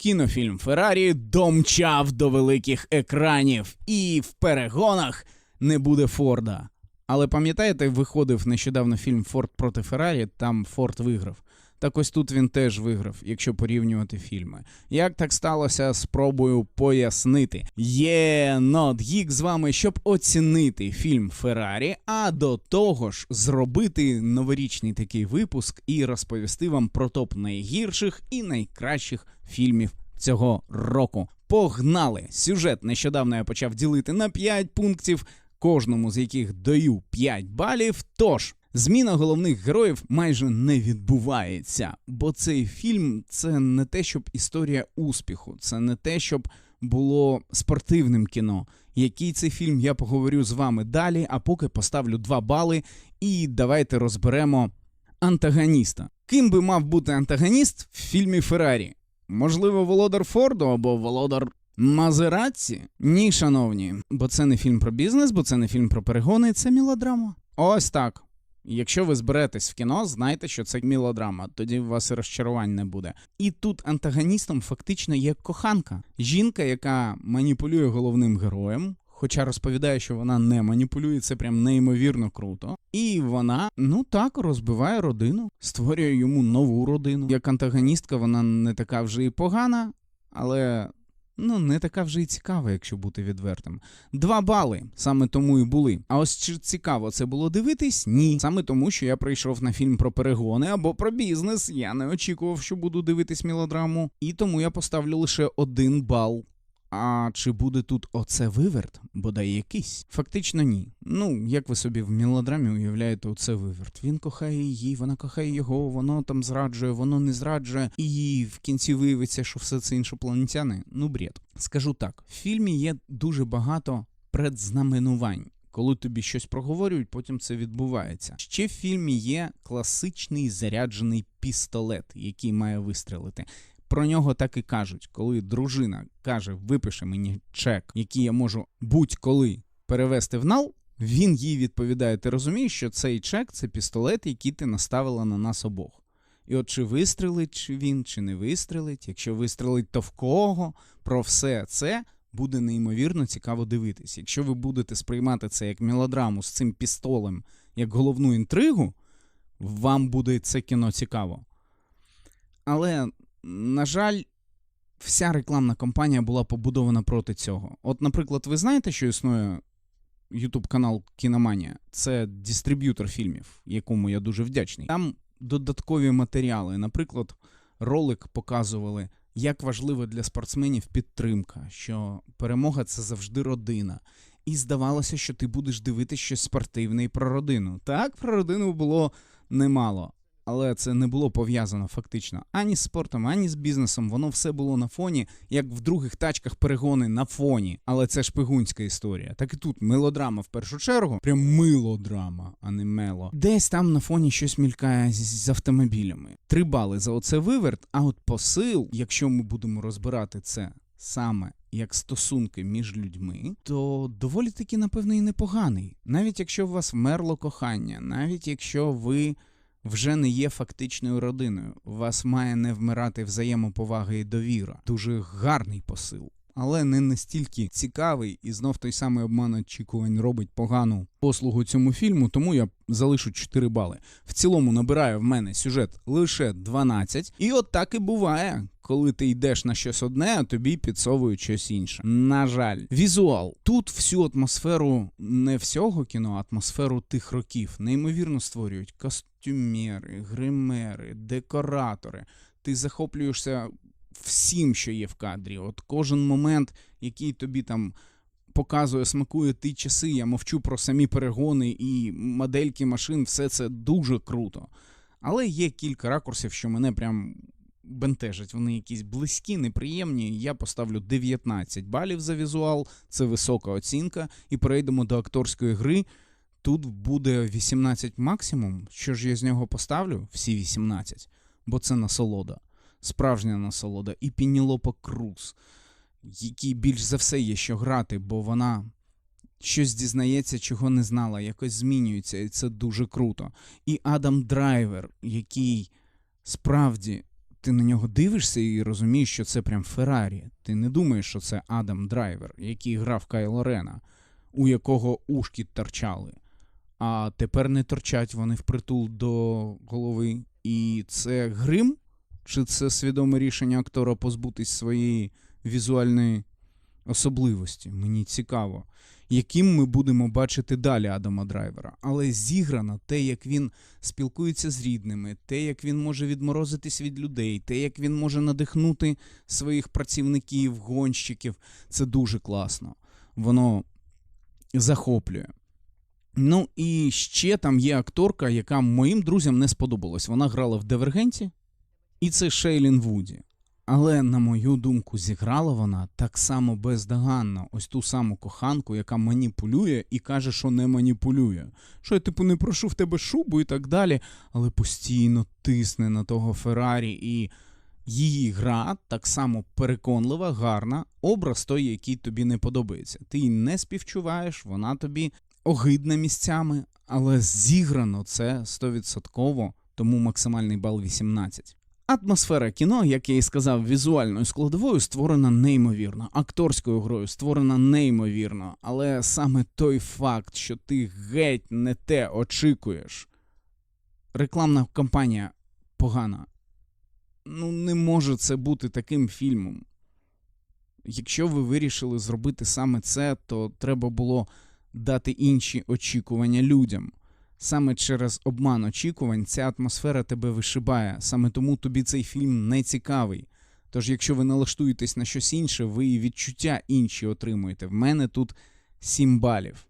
Кінофільм Феррарі домчав до великих екранів, і в перегонах не буде Форда. Але пам'ятаєте, виходив нещодавно фільм Форд проти Феррарі, там Форд виграв. Так ось тут він теж виграв, якщо порівнювати фільми. Як так сталося, спробую пояснити. Є Not Geek з вами, щоб оцінити фільм Феррарі, а до того ж зробити новорічний такий випуск і розповісти вам про топ найгірших і найкращих фільмів цього року. Погнали! Сюжет нещодавно я почав ділити на 5 пунктів, кожному з яких даю 5 балів. Тож. Зміна головних героїв майже не відбувається, бо цей фільм це не те, щоб історія успіху, це не те, щоб було спортивним кіно. Який це фільм, я поговорю з вами далі, а поки поставлю 2 бали, і давайте розберемо антагоніста. Ким би мав бути антагоніст в фільмі Феррарі? Можливо, Володар Форду або Володар Мазераці? Ні, шановні, бо це не фільм про бізнес, бо це не фільм про перегони, це мілодрама. Ось так. Якщо ви зберетесь в кіно, знайте, що це мілодрама, тоді у вас розчарувань не буде. І тут антагоністом фактично є коханка, жінка, яка маніпулює головним героєм. Хоча розповідає, що вона не маніпулює, це прям неймовірно круто. І вона, ну так, розбиває родину, створює йому нову родину. Як антагоністка, вона не така вже і погана, але ну не така вже й цікава, якщо бути відвертим. Два бали саме тому і були. А ось чи цікаво це було дивитись? Ні. Саме тому, що я прийшов на фільм про перегони або про бізнес. Я не очікував, що буду дивитись мелодраму, і тому я поставлю лише один бал. А чи буде тут оце виверт? Бодай якийсь? Фактично ні. Ну, як ви собі в мелодрамі уявляєте оце виверт? Він кохає її, вона кохає його, воно там зраджує, воно не зраджує, і в кінці виявиться, що все це іншопланетяни. Ну, бред. Скажу так: в фільмі є дуже багато предзнаменувань. Коли тобі щось проговорюють, потім це відбувається. Ще в фільмі є класичний заряджений пістолет, який має вистрелити. Про нього так і кажуть, коли дружина каже, випиши мені чек, який я можу будь-коли перевести в нал. Він їй відповідає: ти розумієш, що цей чек це пістолет, який ти наставила на нас обох. І от чи вистрелить він, чи не вистрелить, якщо вистрелить, то в кого? Про все це буде неймовірно цікаво дивитись. Якщо ви будете сприймати це як мелодраму з цим пістолем, як головну інтригу, вам буде це кіно цікаво. Але на жаль, вся рекламна кампанія була побудована проти цього. От, наприклад, ви знаєте, що існує YouTube канал Кіноманія? Це дистриб'ютор фільмів, якому я дуже вдячний. Там додаткові матеріали. Наприклад, ролик показували, як важливо для спортсменів підтримка, що перемога це завжди родина. І здавалося, що ти будеш дивитися щось спортивне і про родину. Так, про родину було немало але це не було пов'язано фактично ані з спортом, ані з бізнесом. Воно все було на фоні, як в других тачках перегони на фоні. Але це шпигунська історія. Так і тут мелодрама в першу чергу, прям милодрама, а не мело. Десь там на фоні щось мількає з, автомобілями. Три бали за оце виверт. А от посил, якщо ми будемо розбирати це саме. Як стосунки між людьми, то доволі таки, напевно, і непоганий. Навіть якщо у вас вмерло кохання, навіть якщо ви вже не є фактичною родиною. Вас має не вмирати взаємоповага і довіра. Дуже гарний посил. Але не настільки цікавий, і знов той самий обман очікувань робить погану послугу цьому фільму, тому я залишу 4 бали. В цілому набираю в мене сюжет лише 12. І от так і буває, коли ти йдеш на щось одне, а тобі підсовують щось інше. На жаль, візуал тут всю атмосферу не всього кіно, а атмосферу тих років неймовірно створюють костюмери, гримери, декоратори. Ти захоплюєшся всім, що є в кадрі. От кожен момент, який тобі там показує, смакує ті часи. Я мовчу про самі перегони і модельки машин, все це дуже круто. Але є кілька ракурсів, що мене прям бентежать. Вони якісь близькі, неприємні. Я поставлю 19 балів за візуал, це висока оцінка. І перейдемо до акторської гри. Тут буде 18 максимум. Що ж я з нього поставлю? Всі 18, бо це насолода справжня насолода, і Пінілопа Круз, який більш за все є що грати, бо вона щось дізнається, чого не знала, якось змінюється, і це дуже круто. І Адам Драйвер, який справді ти на нього дивишся і розумієш, що це прям Феррарі. Ти не думаєш, що це Адам Драйвер, який грав Кайло Рена, у якого ушки торчали. А тепер не торчать вони впритул до голови. І це грим? Чи це свідоме рішення актора позбутись своєї візуальної особливості? Мені цікаво, яким ми будемо бачити далі Адама Драйвера. Але зіграно те, як він спілкується з рідними, те, як він може відморозитись від людей, те, як він може надихнути своїх працівників, гонщиків. Це дуже класно. Воно захоплює. Ну і ще там є акторка, яка моїм друзям не сподобалась. Вона грала в Дивергенті, і це Шейлін Вуді. Але, на мою думку, зіграла вона так само бездоганно, ось ту саму коханку, яка маніпулює і каже, що не маніпулює. Що я, типу, не прошу в тебе шубу і так далі, але постійно тисне на того Феррарі, і її гра так само переконлива, гарна, образ той, який тобі не подобається. Ти її не співчуваєш, вона тобі огидна місцями, але зіграно це 100%, тому максимальний бал 18. Атмосфера кіно, як я і сказав, візуальною складовою створена неймовірно, акторською грою створена неймовірно, але саме той факт, що ти геть не те очікуєш. Рекламна кампанія погана. Ну, не може це бути таким фільмом. Якщо ви вирішили зробити саме це, то треба було дати інші очікування людям. Саме через обман очікувань ця атмосфера тебе вишибає, саме тому тобі цей фільм не цікавий. Тож, якщо ви налаштуєтесь на щось інше, ви і відчуття інші отримуєте. В мене тут 7 балів.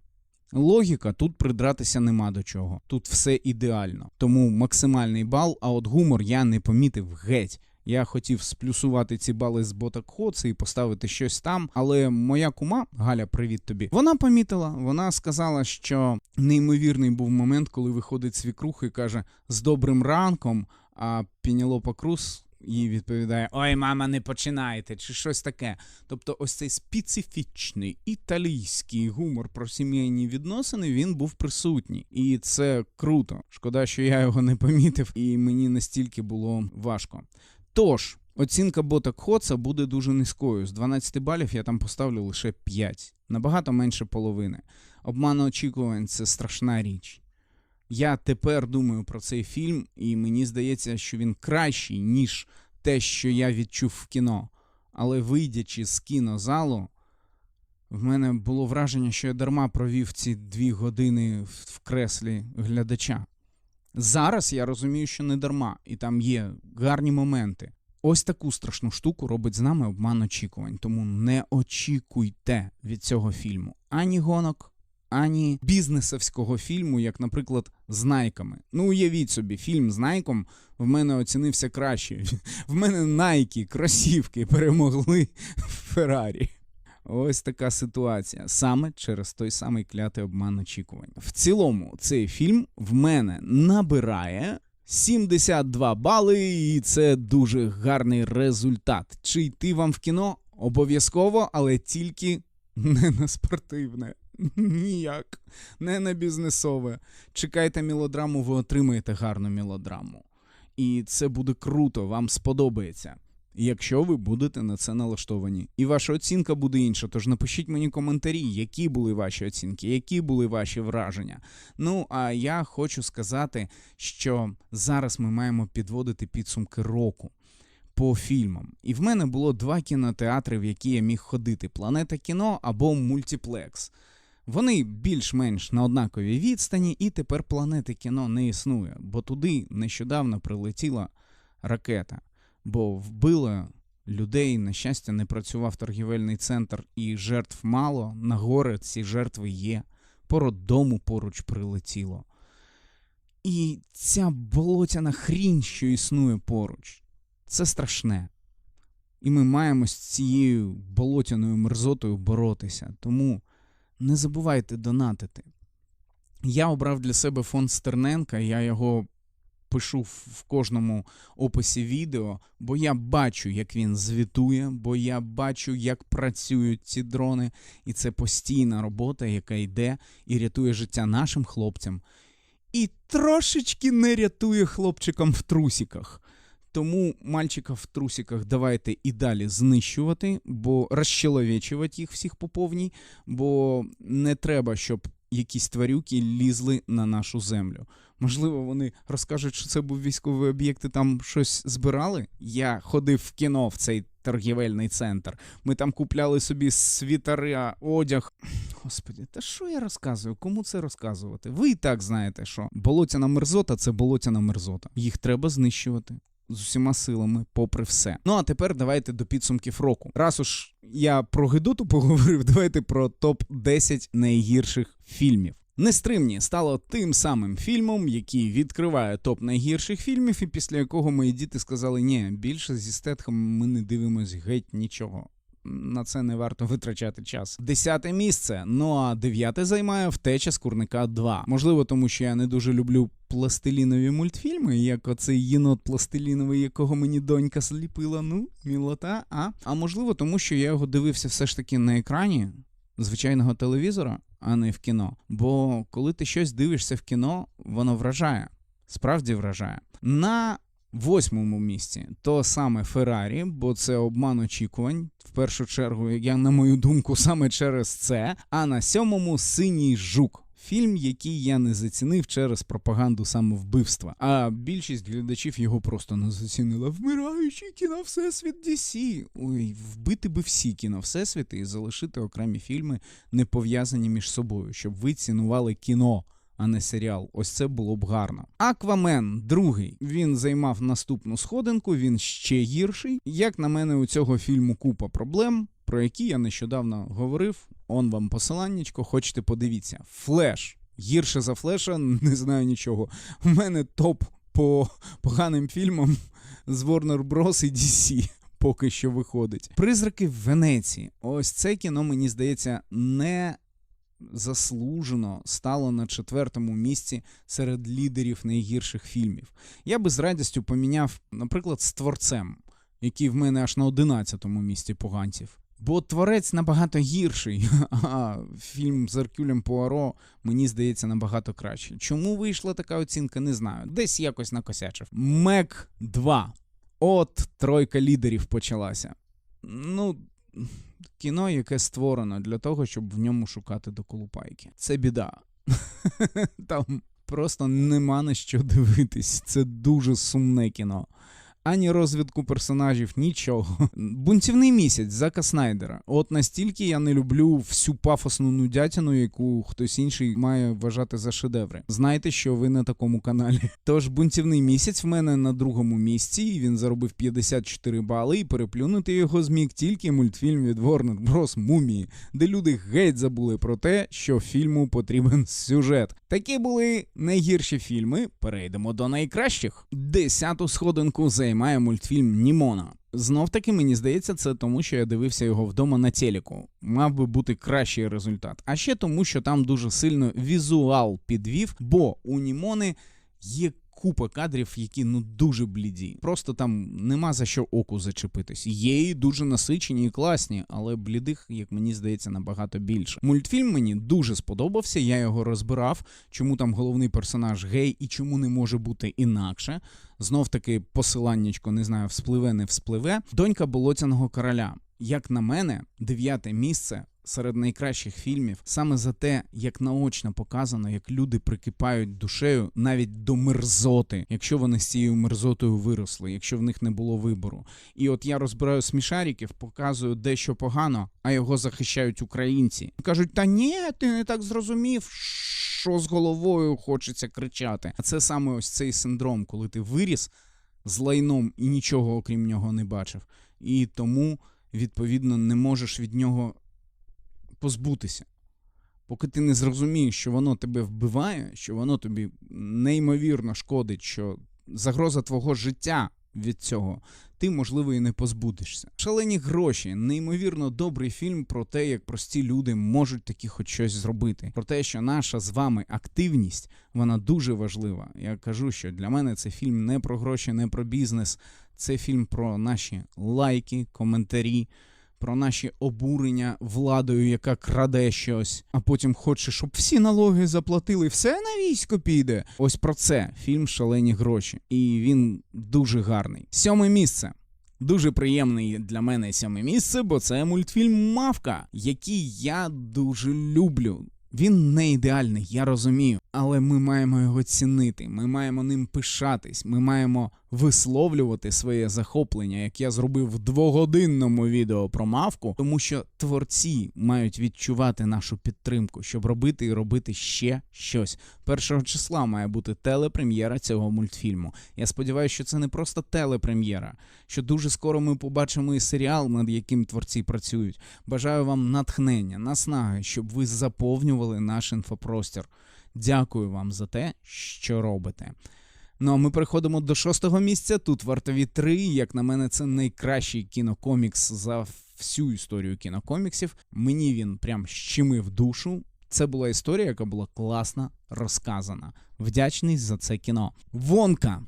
Логіка тут придратися нема до чого. Тут все ідеально. Тому максимальний бал, а от гумор я не помітив геть. Я хотів сплюсувати ці бали з Ботакхоци і поставити щось там. Але моя кума, Галя, привіт тобі. Вона помітила, вона сказала, що неймовірний був момент, коли виходить свікрух і каже з добрим ранком, а Пінілопа Круз їй відповідає: Ой, мама, не починайте, чи щось таке. Тобто, ось цей специфічний італійський гумор про сімейні відносини він був присутній, і це круто. Шкода, що я його не помітив, і мені настільки було важко. Тож, оцінка бота Кхоца буде дуже низькою. З 12 балів я там поставлю лише 5, набагато менше половини. Обман очікувань це страшна річ. Я тепер думаю про цей фільм, і мені здається, що він кращий, ніж те, що я відчув в кіно. Але вийдячи з кінозалу, в мене було враження, що я дарма провів ці дві години в креслі глядача. Зараз я розумію, що не дарма, і там є гарні моменти. Ось таку страшну штуку робить з нами обман очікувань. Тому не очікуйте від цього фільму ані гонок, ані бізнесовського фільму, як, наприклад, з Найками. Ну, уявіть собі, фільм з Найком в мене оцінився краще. В мене Найки, кросівки перемогли в Феррарі. Ось така ситуація саме через той самий клятий обман очікувань. В цілому, цей фільм в мене набирає 72 бали, і це дуже гарний результат. Чи йти вам в кіно? Обов'язково, але тільки не на спортивне. Ніяк, не на бізнесове. Чекайте мелодраму, ви отримаєте гарну мелодраму. І це буде круто, вам сподобається. Якщо ви будете на це налаштовані, і ваша оцінка буде інша, тож напишіть мені коментарі, які були ваші оцінки, які були ваші враження. Ну а я хочу сказати, що зараз ми маємо підводити підсумки року по фільмам. І в мене було два кінотеатри, в які я міг ходити: Планета кіно або Мультіплекс. Вони більш-менш на однаковій відстані, і тепер планети кіно не існує, бо туди нещодавно прилетіла ракета бо вбило людей. На щастя, не працював торгівельний центр, і жертв мало. На горе ці жертви є. По роддому поруч прилетіло. І ця болотяна хрінь, що існує поруч, це страшне. І ми маємо з цією болотяною мерзотою боротися. Тому не забувайте донатити. Я обрав для себе фонд Стерненка, я його пишу в кожному описі відео, бо я бачу, як він звітує, бо я бачу, як працюють ці дрони, і це постійна робота, яка йде і рятує життя нашим хлопцям. І трошечки не рятує хлопчикам в трусіках. Тому мальчика в трусиках давайте і далі знищувати, бо розчеловечувати їх всіх по повній, бо не треба, щоб якісь тварюки лізли на нашу землю. Можливо, вони розкажуть, що це був військовий об'єкт і там щось збирали. Я ходив в кіно в цей торгівельний центр. Ми там купляли собі світари, одяг. Господі, та що я розказую? Кому це розказувати? Ви і так знаєте, що болотяна мерзота це болотяна мерзота. Їх треба знищувати. З усіма силами, попри все. Ну а тепер давайте до підсумків року. Раз уж я про Гедоту поговорив, давайте про топ 10 найгірших фільмів. Нестримні стало тим самим фільмом, який відкриває топ найгірших фільмів, і після якого мої діти сказали: ні, більше зі стетхом ми не дивимось геть нічого. На це не варто витрачати час. Десяте місце. Ну а дев'яте займає втеча з курника 2. Можливо, тому що я не дуже люблю пластилінові мультфільми, як оцей єнот пластиліновий, якого мені донька сліпила. Ну, мілота. А А можливо, тому що я його дивився все ж таки на екрані звичайного телевізора, а не в кіно. Бо коли ти щось дивишся в кіно, воно вражає. Справді вражає. На восьмому місці то саме Феррарі, бо це обман очікувань. В першу чергу, я на мою думку, саме через це. А на сьомому синій жук. Фільм, який я не зацінив через пропаганду самовбивства. А більшість глядачів його просто не зацінила. Вмираючий кіно Всесвіт DC. Ой, вбити би всі кіно Всесвіти і залишити окремі фільми не пов'язані між собою, щоб ви цінували кіно. А не серіал, ось це було б гарно. Аквамен, другий. Він займав наступну сходинку, він ще гірший. Як на мене, у цього фільму купа проблем, про які я нещодавно говорив. Он вам посиланнячко, хочете подивіться. Флеш. Гірше за флеша, не знаю нічого. У мене топ по поганим фільмам з Warner Bros. і DC. Поки що виходить. Призраки в Венеції. Ось це кіно, мені здається, не заслужено стало на четвертому місці серед лідерів найгірших фільмів. Я би з радістю поміняв, наприклад, з творцем, який в мене аж на одинадцятому місці поганців. Бо творець набагато гірший, а фільм з Аркюлем Пуаро мені здається набагато краще. Чому вийшла така оцінка, не знаю. Десь якось накосячив. Мек 2. От тройка лідерів почалася. Ну, кіно, яке створено для того, щоб в ньому шукати доколупайки. Це біда. Там просто нема на що дивитись. Це дуже сумне кіно. Ані розвитку персонажів, нічого. Бунтівний місяць Зака Снайдера. От настільки я не люблю всю пафосну нудятину, яку хтось інший має вважати за шедеври. Знайте, що ви на такому каналі. Тож бунтівний місяць в мене на другому місці, і він заробив 54 бали, і переплюнути його зміг тільки мультфільм від Warner Bros. Мумії, де люди геть забули про те, що фільму потрібен сюжет. Такі були найгірші фільми. Перейдемо до найкращих. Десяту сходинку займає мультфільм Німона. Знов таки мені здається, це тому, що я дивився його вдома на телеку. Мав би бути кращий результат. А ще тому, що там дуже сильно візуал підвів, бо у Німони є купа кадрів, які ну дуже бліді. Просто там нема за що оку зачепитись. Є і дуже насичені і класні, але блідих, як мені здається, набагато більше. Мультфільм мені дуже сподобався. Я його розбирав, чому там головний персонаж гей і чому не може бути інакше. Знов таки посиланнячко, не знаю, вспливе, не вспливе. Донька болотяного короля. Як на мене, дев'яте місце серед найкращих фільмів саме за те, як наочно показано, як люди прикипають душею навіть до мерзоти, якщо вони з цією мерзотою виросли, якщо в них не було вибору. І от я розбираю смішариків, показую дещо погано, а його захищають українці. Кажуть, та ні, ти не так зрозумів. Що з головою хочеться кричати. А це саме ось цей синдром, коли ти виріс з лайном і нічого окрім нього не бачив. І тому, відповідно, не можеш від нього позбутися. Поки ти не зрозумієш, що воно тебе вбиває, що воно тобі неймовірно шкодить, що загроза твого життя від цього, ти, можливо, і не позбудешся. Шалені гроші, неймовірно добрий фільм про те, як прості люди можуть таки хоч щось зробити. Про те, що наша з вами активність вона дуже важлива. Я кажу, що для мене це фільм не про гроші, не про бізнес. Це фільм про наші лайки, коментарі, про наші обурення владою, яка краде щось, а потім хоче, щоб всі налоги заплатили, все на військо піде. Ось про це фільм Шалені гроші. І він дуже гарний. Сьоме місце. Дуже приємний для мене сьоме місце, бо це мультфільм Мавка, який я дуже люблю. Він не ідеальний, я розумію, але ми маємо його цінити. Ми маємо ним пишатись. Ми маємо висловлювати своє захоплення, як я зробив в двогодинному відео про мавку, тому що творці мають відчувати нашу підтримку, щоб робити і робити ще щось. Першого числа має бути телепрем'єра цього мультфільму. Я сподіваюся, що це не просто телепрем'єра, що дуже скоро ми побачимо і серіал, над яким творці працюють. Бажаю вам натхнення, наснаги, щоб ви заповнювали наш інфопростір. Дякую вам за те, що робите. Ну а ми переходимо до шостого місця. Тут вартові три. Як на мене, це найкращий кінокомікс за всю історію кінокоміксів. Мені він прям щемив душу. Це була історія, яка була класно розказана. Вдячний за це кіно. Вонка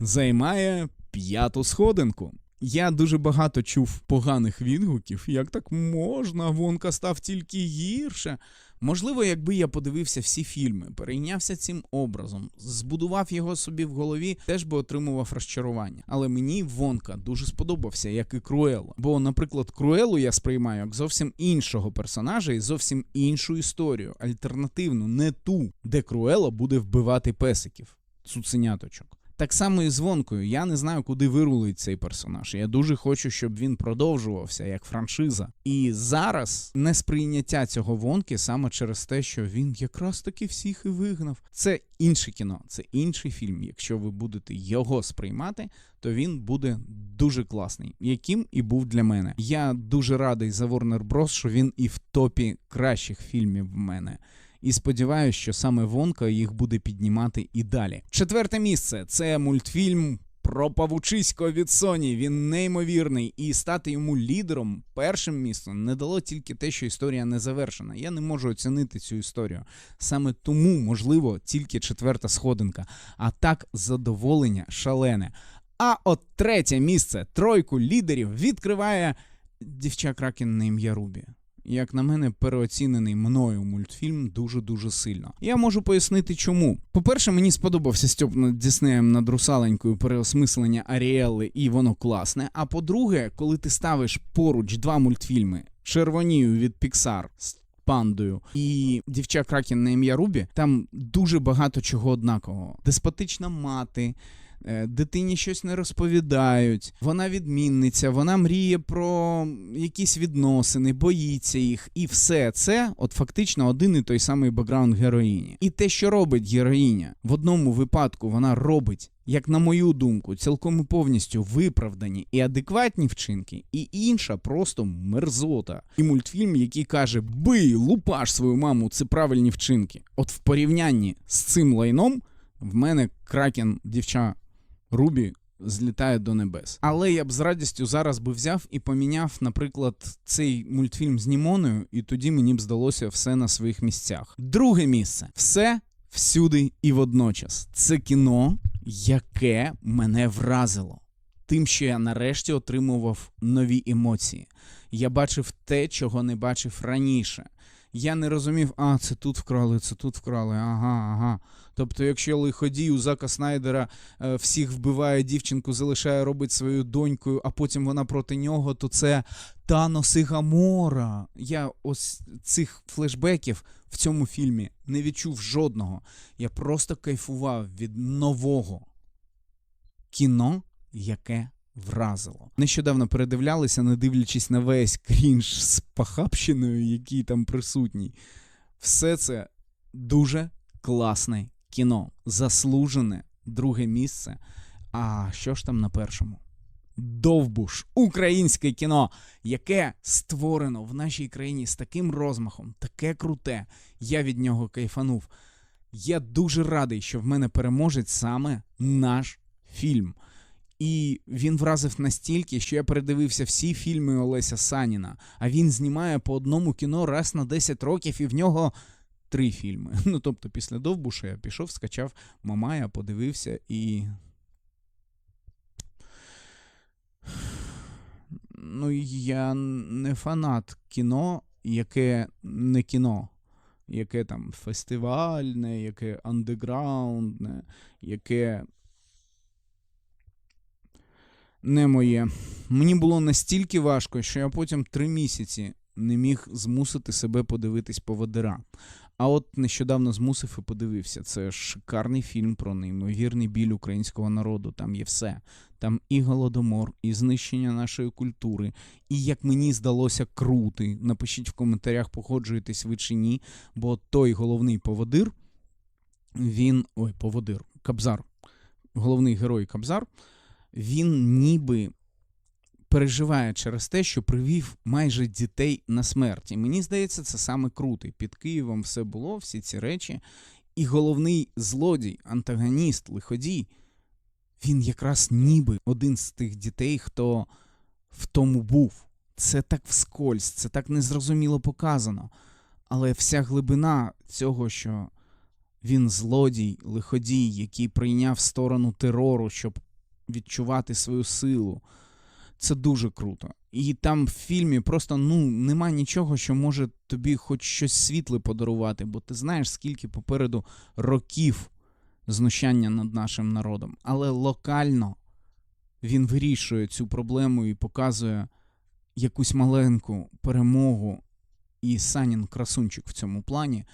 займає п'яту сходинку. Я дуже багато чув поганих відгуків. Як так можна? Вонка став тільки гірше. Можливо, якби я подивився всі фільми, перейнявся цим образом, збудував його собі в голові, теж би отримував розчарування. Але мені Вонка дуже сподобався, як і Круело. Бо, наприклад, Круелу я сприймаю як зовсім іншого персонажа і зовсім іншу історію, альтернативну, не ту, де Круело буде вбивати песиків, цуценяточок. Так само і з Вонкою. Я не знаю, куди вирулить цей персонаж. Я дуже хочу, щоб він продовжувався як франшиза. І зараз несприйняття цього Вонки саме через те, що він якраз таки всіх і вигнав. Це інше кіно, це інший фільм. Якщо ви будете його сприймати, то він буде дуже класний, яким і був для мене. Я дуже радий за Warner Bros., що він і в топі кращих фільмів в мене. І сподіваюся, що саме Вонка їх буде піднімати і далі. Четверте місце це мультфільм про павучисько від Sony. Він неймовірний, і стати йому лідером першим місцем не дало тільки те, що історія не завершена. Я не можу оцінити цю історію. Саме тому, можливо, тільки четверта сходинка. А так задоволення шалене. А от третє місце тройку лідерів відкриває дівча Кракен на ім'я Рубі як на мене, переоцінений мною мультфільм дуже-дуже сильно. Я можу пояснити, чому. По-перше, мені сподобався Стьоп над Діснеєм над русаленькою переосмислення Аріелли, і воно класне. А по-друге, коли ти ставиш поруч два мультфільми Червонію від з Пандою і дівча Кракен на ім'я Рубі, там дуже багато чого однакового. Деспотична мати. Е, дитині щось не розповідають, вона відмінниця, вона мріє про якісь відносини, боїться їх, і все це, от фактично, один і той самий бекграунд героїні. І те, що робить героїня, в одному випадку вона робить. Як на мою думку, цілком і повністю виправдані і адекватні вчинки, і інша просто мерзота. І мультфільм, який каже: Бий, лупаш свою маму, це правильні вчинки. От в порівнянні з цим лайном в мене кракен дівча Рубі злітає до небес. Але я б з радістю зараз би взяв і поміняв, наприклад, цей мультфільм з Німоною, і тоді мені б здалося все на своїх місцях. Друге місце все всюди і водночас. Це кіно, яке мене вразило. Тим, що я нарешті отримував нові емоції. Я бачив те, чого не бачив раніше. Я не розумів, а це тут вкрали, це тут вкрали, ага, ага. Тобто, якщо лиходій у Зака Снайдера е, всіх вбиває дівчинку, залишає робить своєю донькою, а потім вона проти нього, то це Танос і Гамора. Я ось цих флешбеків в цьому фільмі не відчув жодного. Я просто кайфував від нового кіно, яке вразило. Нещодавно передивлялися, не дивлячись на весь крінж з пахабщиною, який там присутній. Все це дуже класне кіно. Заслужене друге місце. А що ж там на першому? Довбуш, українське кіно, яке створено в нашій країні з таким розмахом, таке круте. Я від нього кайфанув. Я дуже радий, що в мене переможець саме наш фільм. І він вразив настільки, що я передивився всі фільми Олеся Саніна, а він знімає по одному кіно раз на 10 років, і в нього три фільми. Ну тобто, після Довбуша я пішов, скачав Мамая, подивився і. Ну, я не фанат кіно, яке не кіно. Яке там фестивальне, яке андеграундне, яке не моє. Мені було настільки важко, що я потім три місяці не міг змусити себе подивитись поводира. А от нещодавно змусив і подивився. Це шикарний фільм про неймовірний біль українського народу. Там є все. Там і голодомор, і знищення нашої культури, і як мені здалося, крути. Напишіть в коментарях, походжуєтесь ви чи ні, бо той головний поводир, він. Ой, поводир, Кабзар, головний герой Кабзар, він ніби переживає через те, що привів майже дітей на смерть. І мені здається, це саме круто. Під Києвом все було, всі ці речі. І головний злодій, антагоніст, лиходій, він якраз ніби один з тих дітей, хто в тому був. Це так вскользь, це так незрозуміло показано. Але вся глибина цього, що він злодій, лиходій, який прийняв сторону терору, щоб відчувати свою силу. Це дуже круто. І там в фільмі просто ну нема нічого, що може тобі хоч щось світле подарувати, бо ти знаєш, скільки попереду років знущання над нашим народом. Але локально він вирішує цю проблему і показує якусь маленьку перемогу. І Санін красунчик в цьому плані.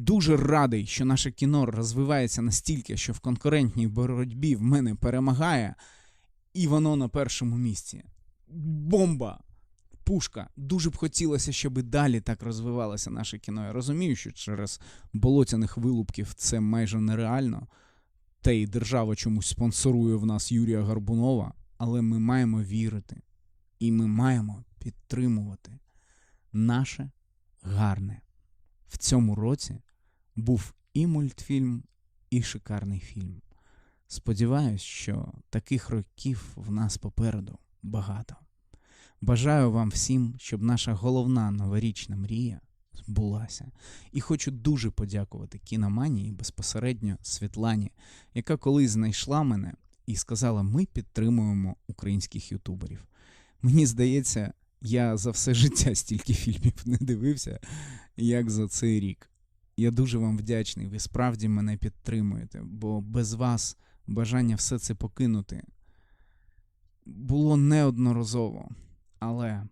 Дуже радий, що наше кіно розвивається настільки, що в конкурентній боротьбі в мене перемагає, і воно на першому місці. Бомба! Пушка. Дуже б хотілося, щоб і далі так розвивалося наше кіно. Я розумію, що через болотяних вилупків це майже нереально. Та й держава чомусь спонсорує в нас Юрія Гарбунова, але ми маємо вірити і ми маємо підтримувати наше гарне. В цьому році був і мультфільм, і шикарний фільм. Сподіваюсь, що таких років в нас попереду багато. Бажаю вам всім, щоб наша головна новорічна мрія збулася. І хочу дуже подякувати кіноманії безпосередньо Світлані, яка колись знайшла мене і сказала: ми підтримуємо українських ютуберів. Мені здається, я за все життя стільки фільмів не дивився, як за цей рік. Я дуже вам вдячний. Ви справді мене підтримуєте, бо без вас бажання все це покинути було неодноразово. Але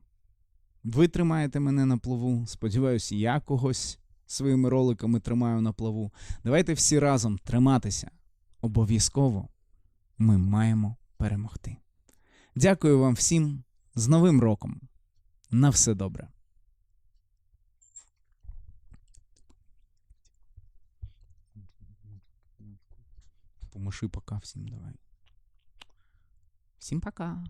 ви тримаєте мене на плаву. Сподіваюся, я когось своїми роликами тримаю на плаву. Давайте всі разом триматися. Обов'язково ми маємо перемогти. Дякую вам всім з Новим роком! На все добре. Помаши пока всім давай. Всім пока.